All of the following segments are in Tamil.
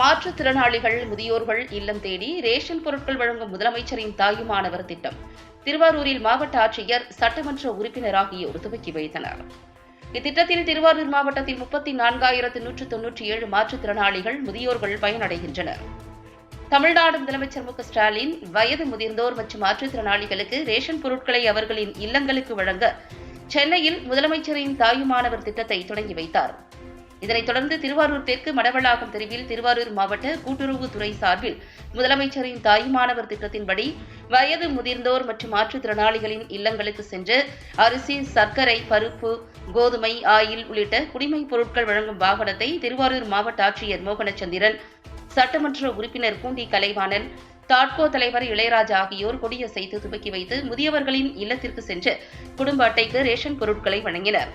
மாற்றுத்திறனாளிகள் முதியோர்கள் இல்லம் தேடி ரேஷன் பொருட்கள் வழங்கும் முதலமைச்சரின் தாயுமானவர் திட்டம். திருவாரூரில் மாவட்ட ஆட்சியர் சட்டமன்ற உறுப்பினர் ஆகியோர் துவக்கி வைத்தனர். இத்திட்டத்தில் திருவாரூர் மாவட்டத்தில் முப்பத்தி நான்காயிரத்து நூற்று தொன்னூற்றி ஏழு மாற்றுத்திறனாளிகள் முதியோர்கள் பயனடைகின்றனர். தமிழ்நாடு முதலமைச்சர் மு ஸ்டாலின் வயது முதிர்ந்தோர் மற்றும் மாற்றுத்திறனாளிகளுக்கு ரேஷன் பொருட்களை அவர்களின் இல்லங்களுக்கு வழங்க சென்னையில் முதலமைச்சரின் தாயுமானவர் திட்டத்தை தொடங்கி வைத்தார். இதனைத் தொடர்ந்து திருவாரூர் தெற்கு மடவளாகம் தெருவில் திருவாரூர் மாவட்ட கூட்டுறவுத்துறை சார்பில் முதலமைச்சரின் தாயுமானவர் திட்டத்தின்படி வயது முதிர்ந்தோர் மற்றும் மாற்றுத்திறனாளிகளின் இல்லங்களுக்கு சென்று அரிசி சர்க்கரை பருப்பு கோதுமை ஆயில் உள்ளிட்ட குடிமைப் பொருட்கள் வழங்கும் வாகனத்தை திருவாரூர் மாவட்ட ஆட்சியர் மோகனச்சந்திரன் சட்டமன்ற உறுப்பினர் பூண்டி கலைவாணன் தாட்கோ தலைவர் இளையராஜா ஆகியோர் கொடியசைத்து துவக்கி வைத்து முதியவர்களின் இல்லத்திற்கு சென்று குடும்ப அட்டைக்கு ரேஷன் பொருட்களை வழங்கினர்.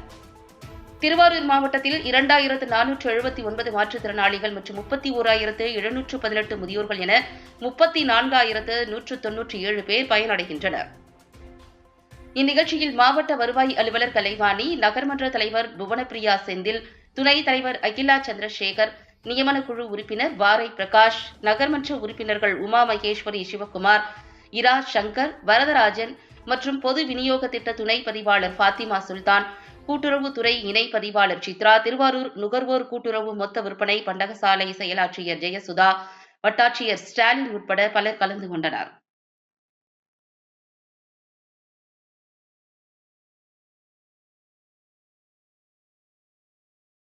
திருவாரூர் மாவட்டத்தில் இரண்டாயிரத்து நானூற்று எழுபத்தி ஒன்பது மாற்றுத்திறனாளிகள் மற்றும் முப்பத்தி ஓராயிரத்து எழுநூற்று பதினெட்டு முதியோர்கள் என முப்பத்தி நான்காயிரத்து நூற்று தொன்னூற்றி ஏழு பேர் பயனடைகின்றனர். இந்நிகழ்ச்சியில் மாவட்ட வருவாய் அலுவலர் கலைவாணி நகர்மன்ற தலைவர் புவனப்பிரியா செந்தில் துணைத் தலைவர் அகிலா சந்திரசேகர் நியமன குழு உறுப்பினர் வாரை பிரகாஷ் நகர்மன்ற உறுப்பினர்கள் உமா மகேஸ்வரி சிவகுமார் இரா சங்கர் வரதராஜன் மற்றும் பொது விநியோக திட்ட துணை பதிவாளர் ஃபாத்திமா சுல்தான் கூட்டுறவுத்துறை இணை பதிவாளர் சித்ரா திருவாரூர் நுகர்வோர் கூட்டுறவு மொத்த விற்பனை பண்டகசாலை செயலாட்சியர் ஜெயசுதா வட்டாட்சியர் ஸ்டாலின் உட்பட பலர் கலந்து கொண்டனர்.